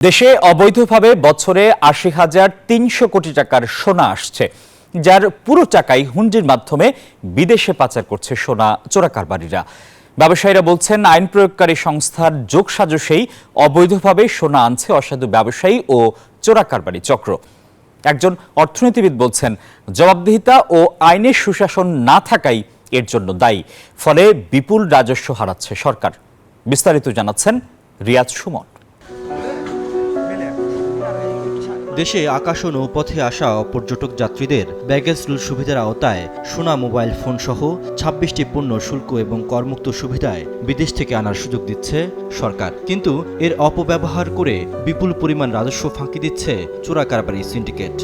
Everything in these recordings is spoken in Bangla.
দেশে অবৈধভাবে বছরে আশি হাজার তিনশো কোটি টাকার সোনা আসছে, যার পুরো টাকাই হুন্ডির মাধ্যমে বিদেশে পাচার করছে সোনা চোরাকারবারীরা। ব্যবসায়ীরা বলছেন, আইন প্রয়োগকারী সংস্থার যোগসাজশেই অবৈধভাবে সোনা আনছে অসাধু ব্যবসায়ী ও চোরাকারবারি চক্র। একজন অর্থনীতিবিদ বলছেন, জবাবদিহিতা ও আইনের সুশাসন না থাকাই এর জন্য দায়ী, ফলে বিপুল রাজস্ব হারাচ্ছে সরকার। বিস্তারিত জানাচ্ছেন রিয়াজ সুমন। দেশে আকাশ ও নৌপথে আসা পর্যটক যাত্রীদের ব্যাগেজ রুল সুবিধার আওতায় সোনা মোবাইল ফোন সহ ছাব্বিশটি পণ্য শুল্ক এবং করমুক্ত সুবিধায় বিদেশ থেকে আনার সুযোগ দিচ্ছে সরকার। কিন্তু এর অপব্যবহার করে বিপুল পরিমাণ রাজস্ব ফাঁকি দিচ্ছে চোরা কারবারি সিন্ডিকেট।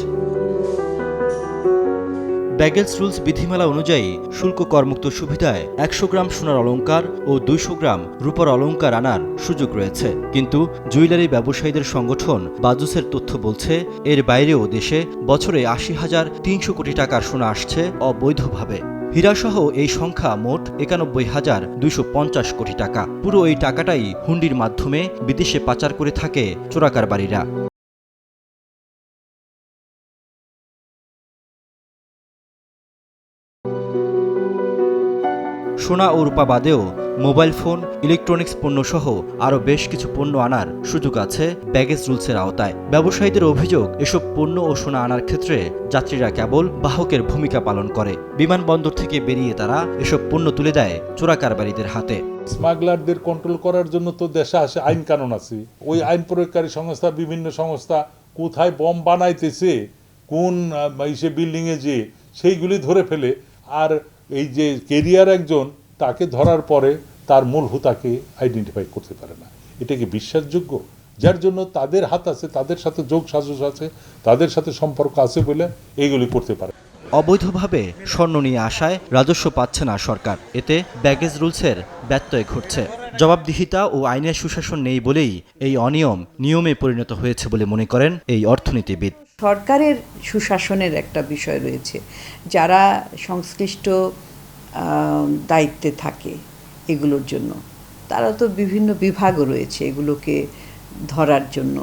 ব্যাগেজ রুলস বিধিমালা অনুযায়ী শুল্ক করমুক্ত সুবিধায় একশো গ্রাম সোনার অলংকার ও দুইশো গ্রাম রূপার অলংকার আনার সুযোগ রয়েছে। কিন্তু জুয়েলারি ব্যবসায়ীদের সংগঠন বাজুসের তথ্য বলছে, এর বাইরেও দেশে বছরে আশি হাজার তিনশো কোটি টাকার সোনা আসছে অবৈধভাবে। হীরাসহ এই সংখ্যা মোট একানব্বই হাজার দুইশো পঞ্চাশ কোটি টাকা। পুরো এই টাকাটাই হুন্ডির মাধ্যমে বিদেশে পাচার করে থাকে চোরাকারবারীরা। সোনা ও রূপা বাদেও মোবাইল ফোন, ইলেকট্রনিক্স পণ্য সহ আরও বেশ কিছু পণ্য আনার সুযোগ আছে ব্যাগেজ রুলসের আওতায়। ব্যবসায়ীদের অভিযোগ, এসব পণ্য ও সোনা আনার ক্ষেত্রে যাত্রীরা কেবল বাহকের ভূমিকা পালন করে। বিমানবন্দর থেকে বেরিয়ে তারা এসব পণ্য তুলে দেয় চোরাকারবারীদের হাতে। স্মাগলারদের কন্ট্রোল করার জন্য তো দেশে আসে আইন কানুন আছে। ওই আইন প্রয়োগকারী সংস্থা, বিভিন্ন সংস্থা কোথায় বম বানাইতেছে, কোন বিল্ডিংয়ে যে, সেইগুলি ধরে ফেলে। আর এই যে কেরিয়ার একজন, তাকে ধরার পরে তার মূল হুতাকে আইডেন্টিফাই করতে পারে না। এটা কি বিশ্বাসযোগ্য? যার জন্য তাদের হাত আছে, তাদের সাথে যোগ সাজস আছে, তাদের সাথে সম্পর্ক আছে বলে এইগুলি করতে পারে। অবৈধভাবে স্বর্ণ নিয়ে আসায় রাজস্ব পাচ্ছে না সরকার। এতে ব্যাগেজ রুলসের ব্যত্যয় ঘটছে। জবাবদিহিতা ও আইনের সুশাসন নেই বলেই এই অনিয়ম নিয়মে পরিণত হয়েছে বলে মনে করেন এই অর্থনীতিবিদ। সরকারের সুশাসনের একটা বিষয় রয়েছে। যারা সংশ্লিষ্ট দায়িত্বে থাকে এগুলোর জন্য। তারা তো বিভিন্ন বিভাগও রয়েছে এগুলোকে ধরার জন্য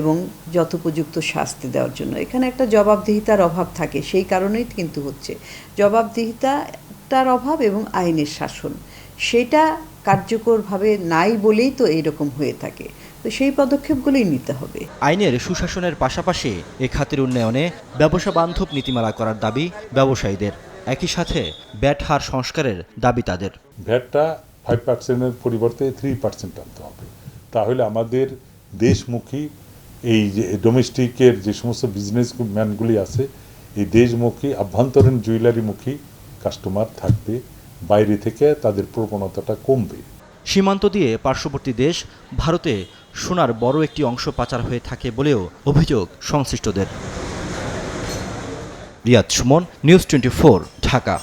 এবং যথোপযুক্ত শাস্তি দেওয়ার জন্য। এখানে একটা জবাবদিহিতার অভাব থাকে, সেই কারণেই কিন্তু হচ্ছে। জবাবদিহিতার অভাব এবং আইনের শাসন, সেটা কার্যকরভাবে নাই বলেই তো এইরকম হয়ে থাকে। সেই পদক্ষেপগুলোই নিতে হবে। আইনের সুশাসনের পাশাপাশি এ খাতের উন্নয়নে ব্যবসা বান্ধব নীতিমালা করার দাবি ব্যবসায়ীদের। একই সাথে ব্যাট হার সংস্কারের দাবি তাদের। ভ্যাটটা ফাইভ পার্সেন্টের পরিবর্তে থ্রি পার্সেন্ট আনতে হবে। তাহলে আমাদের দেশমুখী এই যে ডোমেস্টিকের যে সমস্ত বিজনেস ম্যানগুলি আছে এই দেশমুখী আভ্যন্তরীণ জুয়েলারিমুখী কাস্টমার থাকবে বাইরে থেকে তাদের প্রবণতাটা কমবে। সীমান্ত দিয়ে পার্শ্ববর্তী দেশ ভারতে সোনার বড় একটি অংশ পাচার হয়ে থাকে বলেও অভিযোগ সংশ্লিষ্টদের। Riyad Suman, news twenty Dhaka.